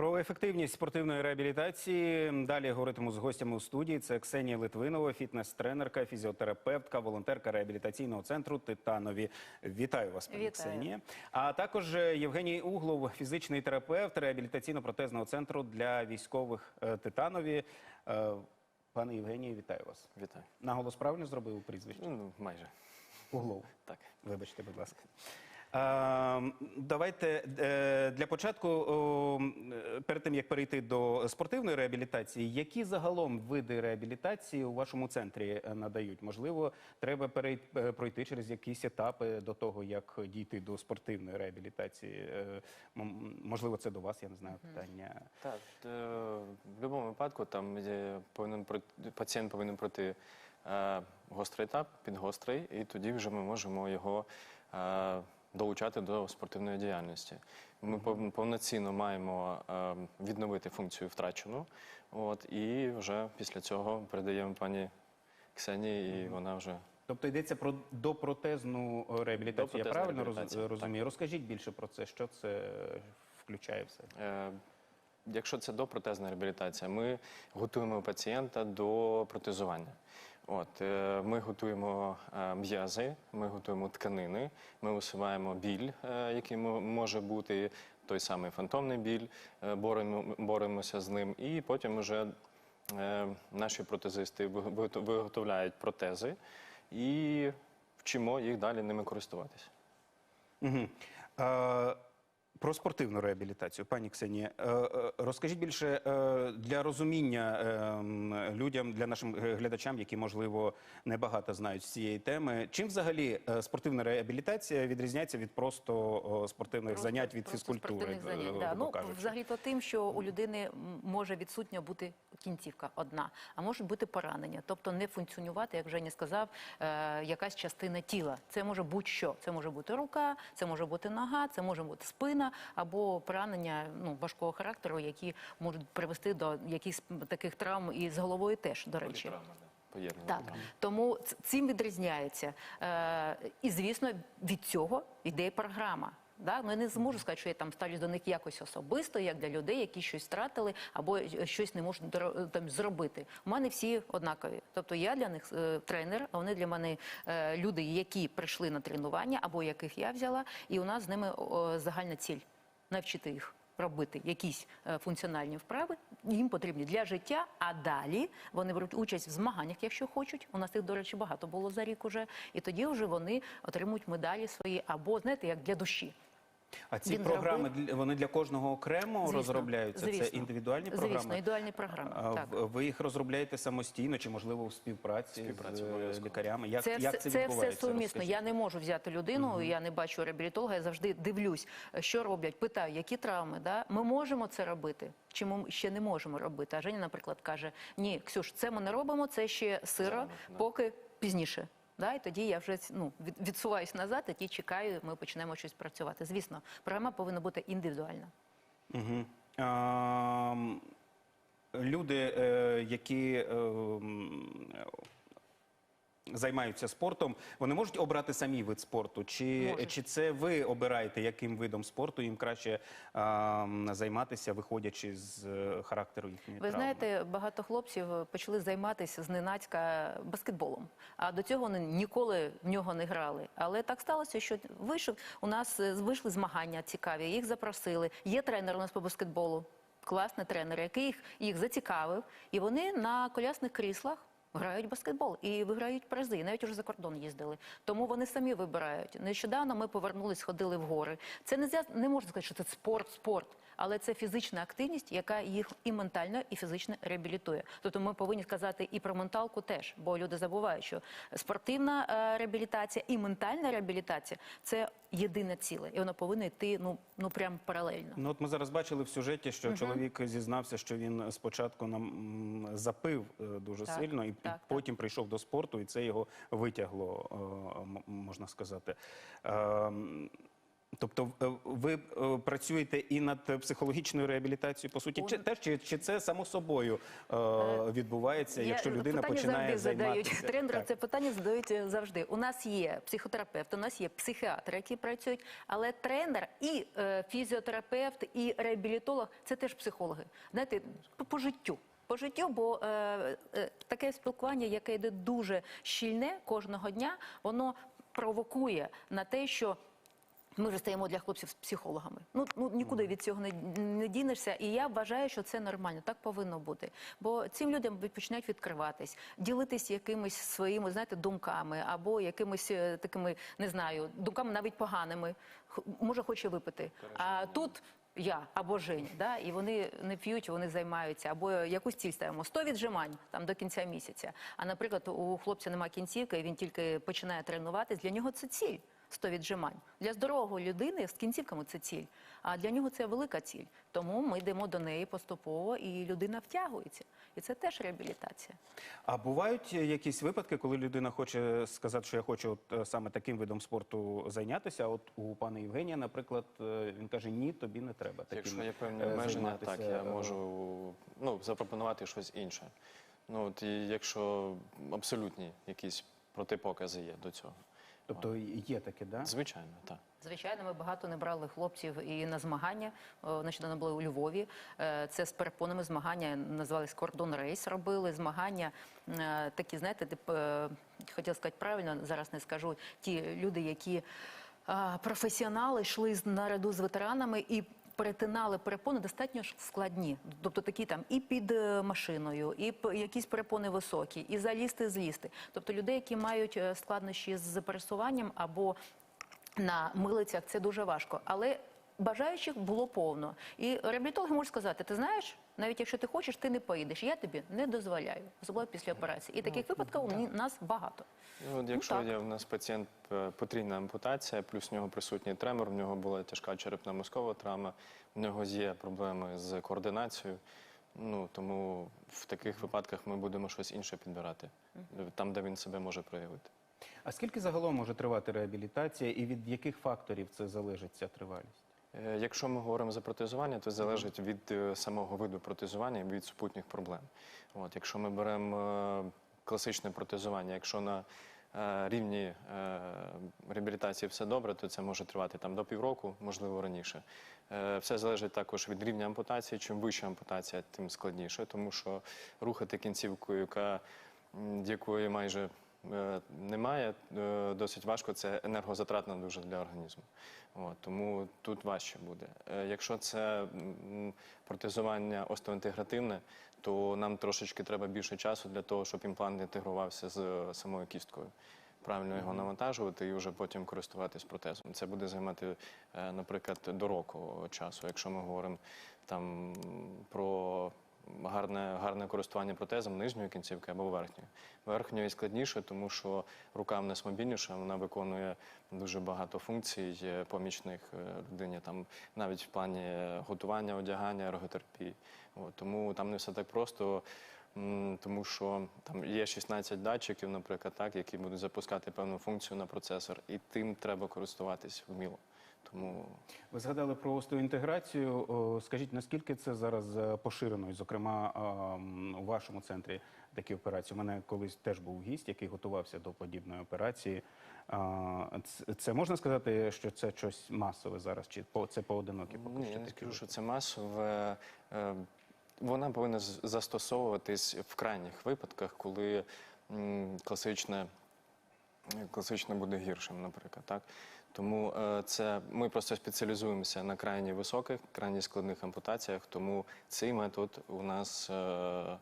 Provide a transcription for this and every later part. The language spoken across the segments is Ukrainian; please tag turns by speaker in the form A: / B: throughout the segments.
A: Про ефективність спортивної реабілітації далі говоритиму з гостями у студії. Це Ксенія Литвинова, фітнес-тренерка, фізіотерапевтка, волонтерка реабілітаційного центру Титанові. Вітаю вас, пані. Ксенія. А також Євгеній Углов, фізичний терапевт реабілітаційно-протезного центру для військових е, Титанові. Е, Пане Євгенію, вітаю вас.
B: Вітаю.
A: Наголос правильно зробив прізвище?
B: Ну, майже.
A: Углов.
B: Так.
A: Вибачте, будь ласка. Е, давайте е, для початку, перед тим як перейти до спортивної реабілітації, які загалом види реабілітації у вашому центрі е, надають? Можливо, треба е, пройти через якісь етапи до того, як дійти до спортивної реабілітації. Можливо, це до вас, я не знаю питання.
B: Так, в будь-якому випадку там повинен пацієнт повинен пройти гострий етап, підгострий, і тоді вже ми можемо його долучати до спортивної діяльності. Ми повноцінно маємо е, відновити функцію втрачену, от, і вже після цього передаємо пані Ксенії, і вона вже
A: Тобто йдеться про допротезну реабілітацію. реабілітацію. Я правильно роз-
B: розумію? так.
A: Розкажіть більше про це, що це включає в себе.
B: Е, Якщо це допротезна реабілітація, ми готуємо пацієнта до протезування. От, е, ми готуємо е, м'язи, ми готуємо тканини, ми усуваємо біль, е, який може бути той самий фантомний біль, боремо, боремося з ним, і потім вже наші протезисти виготовляють протези і вчимо їх далі ними користуватися.
A: Угу. Про спортивну реабілітацію, пані Ксенія, е, е, розкажіть більше е, для розуміння е, людям, для нашим глядачам, які можливо небагато знають з цієї теми. Чим взагалі спортивна реабілітація відрізняється від просто спортивних
C: Просто-
A: занять від
C: просто
A: фізкультури?
C: занять. Да. Ну, взагалі то тим, що у людини може відсутня бути кінцівка одна, а може бути поранення, тобто не функціонувати, як Женя сказав, якась частина тіла. Це може будь-що. Це може бути рука, це може бути нога, це може бути спина або поранення ну, важкого характеру, які можуть привести до якихось таких травм і з головою теж, до речі.
B: Поєднання
C: Так, тому цим відрізняється. Е, і звісно, від цього йде програма. Да? Ну, я не зможу сказати, що я там ставлюсь до них якось особисто, як для людей, які щось втратили або е, щось не можуть доро- там зробити. У мене всі однакові. Тобто я для них е, тренер, а вони для мене е, люди, які прийшли на тренування, або яких я взяла, і у нас з ними о, загальна ціль навчити їх. Робити якісь е, функціональні вправи, їм потрібні для життя, а далі вони беруть участь в змаганнях, якщо хочуть. У нас їх, до речі, багато було за рік уже. І тоді вже вони отримують медалі свої, або знаєте, як для душі.
A: А ці
C: він
A: програми
C: зробив.
A: для- вони для кожного окремо
C: Звісно,
A: розробляються? Це індивідуальні програми?
C: Звісно, індивідуальні програми.
A: А
C: так.
A: Ви їх розробляєте самостійно чи можливо в співпраці,
B: Співпраці,
A: з е, лікарями? Як
C: Це,
A: як
C: все,
A: це
C: це все сумісно.
A: Розкажіть.
C: Я не можу взяти людину, я не бачу реабілітолога, я завжди дивлюсь, що роблять, питаю, які травми. Да? Ми можемо це робити, чи ми ще не можемо робити. А Женя, наприклад, каже: Ні, Ксюш, це ми не робимо, це ще сиро, поки пізніше. Да, і тоді я вже ну, відсуваюсь назад, і ті чекаю, ми почнемо щось працювати. Звісно, програма повинна бути індивідуальна.
A: Угу. А, люди, е, які е, займаються спортом, вони можуть обрати самі вид спорту? Чи,
C: Можуть.
A: чи це ви обираєте, яким видом спорту їм краще а, займатися, виходячи з е, характеру їхньої
C: Ви
A: травми?
C: знаєте, багато хлопців почали займатися зненацька баскетболом. А до цього вони ніколи в нього не грали. Але так сталося, що вийшов у нас е, вийшли змагання цікаві, їх запросили. Є тренер у нас по баскетболу, класний тренер, який їх, їх зацікавив, і вони на колясних кріслах. Грають баскетбол і виграють призи, і навіть уже за кордон їздили. Тому вони самі вибирають. Нещодавно ми повернулись, ходили в гори. Це не не можна сказати, що це спорт, спорт, але це фізична активність, яка їх і ментально, і фізично реабілітує. Тобто ми повинні сказати і про менталку теж, бо люди забувають, що спортивна е, реабілітація і ментальна реабілітація це єдине ціле, і воно повинно йти ну ну прям паралельно.
A: Ну, от ми зараз бачили в сюжеті, що чоловік зізнався, що він спочатку нам запив е, дуже
C: Так,
A: сильно, і
C: так,
A: потім прийшов до спорту, і це його витягло, е, можна сказати. Е, Тобто е, ви е, працюєте і над психологічною реабілітацією, по суті, чи теж чи, чи це само собою е, відбувається, якщо людина
C: питання
A: починає
C: завжди задають
A: займатися?
C: тренери.
A: Так.
C: Це питання задають е, завжди. У нас є психотерапевт, у нас є психіатри, які працюють, але тренер і е, фізіотерапевт, і реабілітолог це теж психологи. Знаєте, по, по життю. По життю, бо е, е, таке спілкування, яке йде дуже щільне кожного дня, воно провокує на те, що ми вже стаємо для хлопців психологами. Ну, ну нікуди від цього не, не дінешся. І я вважаю, що це нормально. Так повинно бути. Бо цим людям починають відкриватись, ділитись якимись своїми, знаєте, думками або якимись е, такими, не знаю, думками навіть поганими. Може, хоче випити. А тут. Я або Женя, да, і вони не п'ють, вони займаються, або якусь ціль ставимо 100 віджимань там до кінця місяця. А наприклад, у хлопця немає кінцівки, він тільки починає тренуватись. Для нього це ціль 100 віджимань. Для здорової людини з кінцівками це ціль. А для нього це велика ціль. Тому ми йдемо до неї поступово, і людина втягується. І це теж реабілітація.
A: А бувають якісь випадки, коли людина хоче сказати, що я хочу от, е, саме таким видом спорту зайнятися. От у пана Євгенія, наприклад, е, він каже: ні, тобі не треба. Таким,
B: Якщо є певні
A: е,
B: обмеження, так я можу ну, запропонувати щось інше. Ну от і якщо абсолютні якісь протипокази є до цього.
A: Тобто є таке, да?
B: Звичайно, так.
C: Звичайно, ми багато не брали хлопців і на змагання. Нещодавно були у Львові. Е, Це з перепонами змагання називались кордон рейс. Робили змагання е, такі, знаєте, е, хотіла сказати правильно, зараз не скажу. Ті люди, які професіонали йшли з- наряду з ветеранами і. Перетинали перепони достатньо складні, тобто такі там і під е, машиною, і якісь перепони високі, і залізти, злізти. Тобто людей, які мають е, складнощі з пересуванням або на милицях це дуже важко. Але бажаючих було повно. І реабілітологи можуть сказати: ти знаєш, навіть якщо ти хочеш, ти не поїдеш. Я тобі не дозволяю, особливо після операції. І таких випадків у нас багато.
B: Ну, от якщо
C: так.
B: є в нас пацієнт е, потрійна ампутація, плюс в нього присутній тремор, в нього була тяжка черепно-мозкова травма, в нього є проблеми з координацією. Ну тому в таких випадках ми будемо щось інше підбирати, там, де він себе може проявити.
A: А скільки загалом може тривати реабілітація, і від яких факторів це залежить ця тривалість?
B: Е, Якщо ми говоримо за протезування, то залежить від е, самого виду протезування і від супутніх проблем. От, якщо ми беремо е, класичне протезування, якщо на рівні реабілітації все добре, то це може тривати там до півроку, можливо раніше. Все залежить також від рівня ампутації. Чим вища ампутація, тим складніше, тому що рухати кінцівкою, яка якої майже немає, е, досить важко. Це енергозатратно дуже для організму. От, тому тут важче буде. Е, Якщо це протезування остеоінтегративне, то нам трошечки треба більше часу для того, щоб імплант інтегрувався з е, самою кісткою. Правильно його навантажувати і вже потім користуватись протезом. Це буде займати, е, наприклад, до року часу. Якщо ми говоримо там про гарне, гарне користування протезом нижньої кінцівки або верхньої. Верхньої складніше, тому що рука в нас мобільніша, вона виконує дуже багато функцій помічних е, людині, там навіть в плані готування, одягання, ерготерапії. От, тому там не все так просто. Тому що там є 16 датчиків, наприклад, так, які будуть запускати певну функцію на процесор, і тим треба користуватись вміло. Тому
A: Ви згадали про остеоінтеграцію. Скажіть, наскільки це зараз е, поширено, і, зокрема у вашому центрі такі операції? У мене колись теж був гість, який готувався до подібної операції. Це можна сказати, що це щось масове зараз, чи це поодинокі поки
B: Ні,
A: що
B: я не скажу, що це масове. Е, Вона повинна застосовуватись в крайніх випадках, коли м, класичне буде гіршим, наприклад. Так? Тому е, це ми просто спеціалізуємося на крайні високих, крайні складних ампутаціях, тому цей метод у нас е,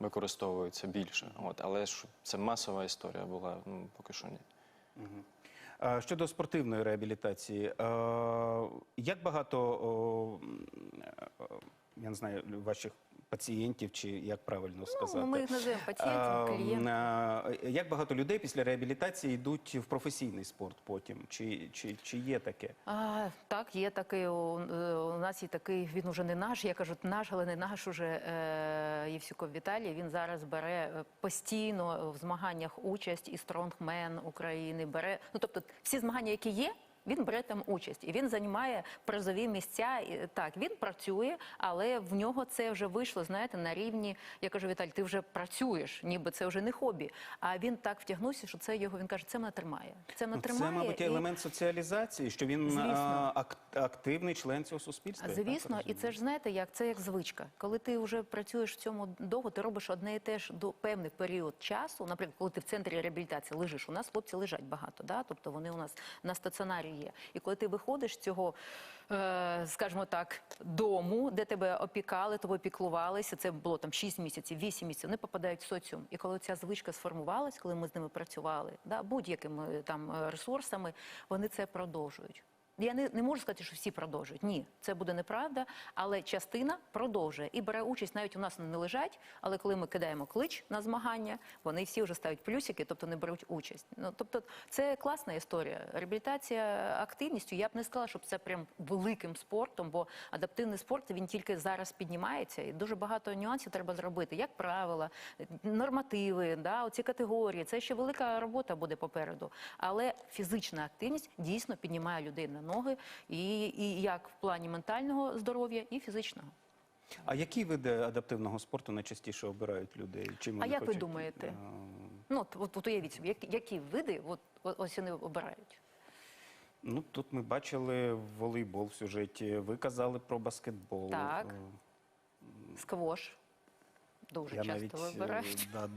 B: використовується більше. От, але ж це масова історія була, ну, поки що ні.
A: Щодо спортивної реабілітації, е, як багато я не знаю ваших пацієнтів, чи як правильно сказати?
C: Ну, ми їх називаємо пацієнтів, клієнтів.
A: е, Як багато людей після реабілітації йдуть в професійний спорт потім? Чи, чи, чи є таке?
C: А, так, є такий. У, е, у нас є такий, він уже не наш, я кажу, наш, але не наш уже е, Євсюков Віталій. Він зараз бере е, постійно в змаганнях участь і стронгмен України бере. Ну тобто всі змагання, які є. Він бере там участь і він займає призові місця. І, Так, він працює, але в нього це вже вийшло, знаєте, на рівні. Я кажу, Віталь, ти вже працюєш, ніби це вже не хобі. А він так втягнувся, що це його. Він каже, це мене тримає. Це мене
A: Ну,
C: тримає.
A: Це, мабуть,
C: і-
A: елемент соціалізації, що він
C: Звісно.
A: ак- активний член цього суспільства. я так
C: Звісно, і це ж знаєте, як це як звичка. Коли ти вже працюєш в цьому довго, ти робиш одне і те ж до певний період часу. Наприклад, коли ти в центрі реабілітації лежиш, у нас хлопці лежать багато, да? тобто вони у нас на стаціонарі є. І коли ти виходиш з цього, е, скажімо так, дому, де тебе опікали, тобою піклувалися, це було там 6 місяців, 8 місяців, вони попадають в соціум. І коли ця звичка сформувалась, коли ми з ними працювали, да, будь-якими там ресурсами, вони це продовжують. Я не, не можу сказати, що всі продовжують. Ні, це буде неправда, але частина продовжує і бере участь. Навіть у нас не лежать, але коли ми кидаємо клич на змагання, вони всі вже ставлять плюсики, тобто не беруть участь. Ну тобто, це класна історія. Реабілітація активністю. Я б не сказала, щоб це прям великим спортом, бо адаптивний спорт він тільки зараз піднімається, і дуже багато нюансів треба зробити. Як правила, нормативи, да, оці категорії. Це ще велика робота буде попереду. Але фізична активність дійсно піднімає людей на ноги, і, і як в плані ментального здоров'я, і фізичного.
A: А які види адаптивного спорту найчастіше обирають людей? Чим
C: А як ви думаєте?
A: е,
C: Ну, от, от, от уявіть собі, які, які види от, от, ось вони обирають?
A: Ну тут ми бачили волейбол в сюжеті. Ви казали про баскетбол.
C: Так.
A: Е,
C: Сквош. Дуже
A: Я
C: часто
A: навіть е,
C: вибирають.
A: да,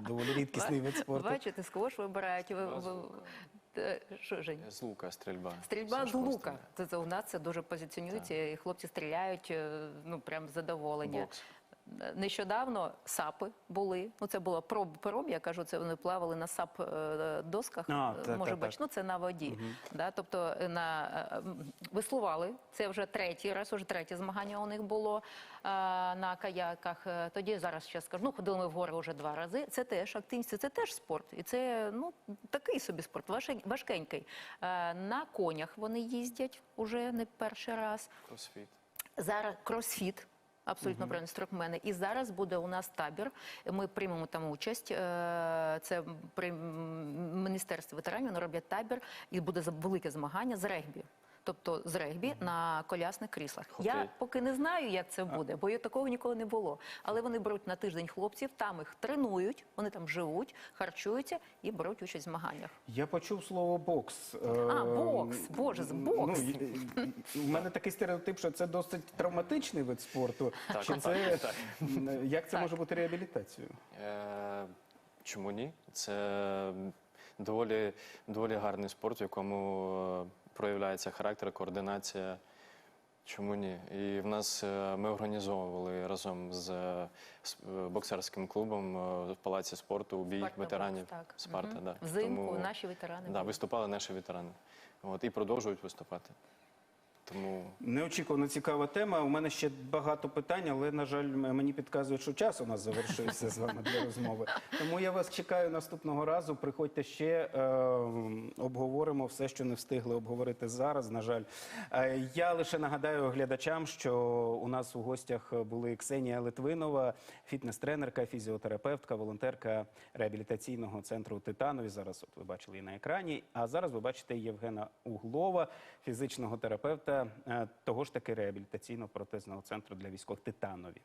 A: доволі рідкісний вид спорту.
C: Бачите, сквош вибирають. Що, Жень?
B: З лука стрільба.
C: Стрільба з лука. Це, це у нас це дуже позиціонується, і хлопці стріляють, е, ну прям з задоволення.
B: Бокс.
C: Нещодавно сапи були. Ну це було проб проб. Я кажу, це вони плавали на сап е, досках.
A: А,
C: е,
A: так,
C: може
A: так,
C: бачити,
A: так.
C: ну це на воді. Да, тобто е, на м, веслували. Це вже третій раз, вже третє змагання у них було е, на каяках. Тоді зараз ще скажу. Ну ходили ми в гори вже два рази. Це теж активність, це теж спорт, і це ну такий собі спорт, важкенький. Е, На конях вони їздять уже не перший раз.
B: Кросфіт.
C: Зараз кросфіт. Абсолютно правильно строкмени. І зараз буде у нас табір. Ми приймемо там участь. Е, Це при міністерстві ветеранів вони роблять табір, і буде велике змагання з регбі. Тобто з регбі на колясних кріслах. Я поки не знаю, як це буде, бо такого ніколи не було. Але вони беруть на тиждень хлопців, там їх тренують, вони там живуть, харчуються і беруть участь в змаганнях.
A: Я почув слово бокс.
C: А, бокс. Боже, з- бокс.
A: Ну, у мене такий стереотип, що це досить травматичний вид спорту.
B: Так,
A: Чи
B: так,
A: це,
B: так.
A: Як це
C: Так.
A: може бути реабілітацією?
B: Е, чому ні? Це доволі, доволі гарний спорт, в якому е, проявляється характер, координація. Чому ні? І в нас е, ми організовували разом з, е, е, боксерським клубом в палаці спорту бій
C: Спарта
B: ветеранів.
C: бокс, так.
B: Спарта,
C: Угу.
B: да.
C: Взимку
B: Тому,
C: наші ветерани.
B: да, виступали наші ветерани. От, і продовжують виступати. Тому
A: Неочікувано цікава тема. У мене ще багато питань, але, на жаль, мені підказують, що час у нас завершився з вами для розмови. Тому я вас чекаю наступного разу. Приходьте ще, е, обговоримо все, що не встигли обговорити зараз. На жаль, Е, я лише нагадаю глядачам, що у нас у гостях були Ксенія Литвинова, фітнес-тренерка, фізіотерапевтка, волонтерка реабілітаційного центру Титанові. Зараз от ви бачили її на екрані. А зараз ви бачите Євгена Углова, фізичного терапевта е, того ж таки реабілітаційно-протезного центру для військових Титанові.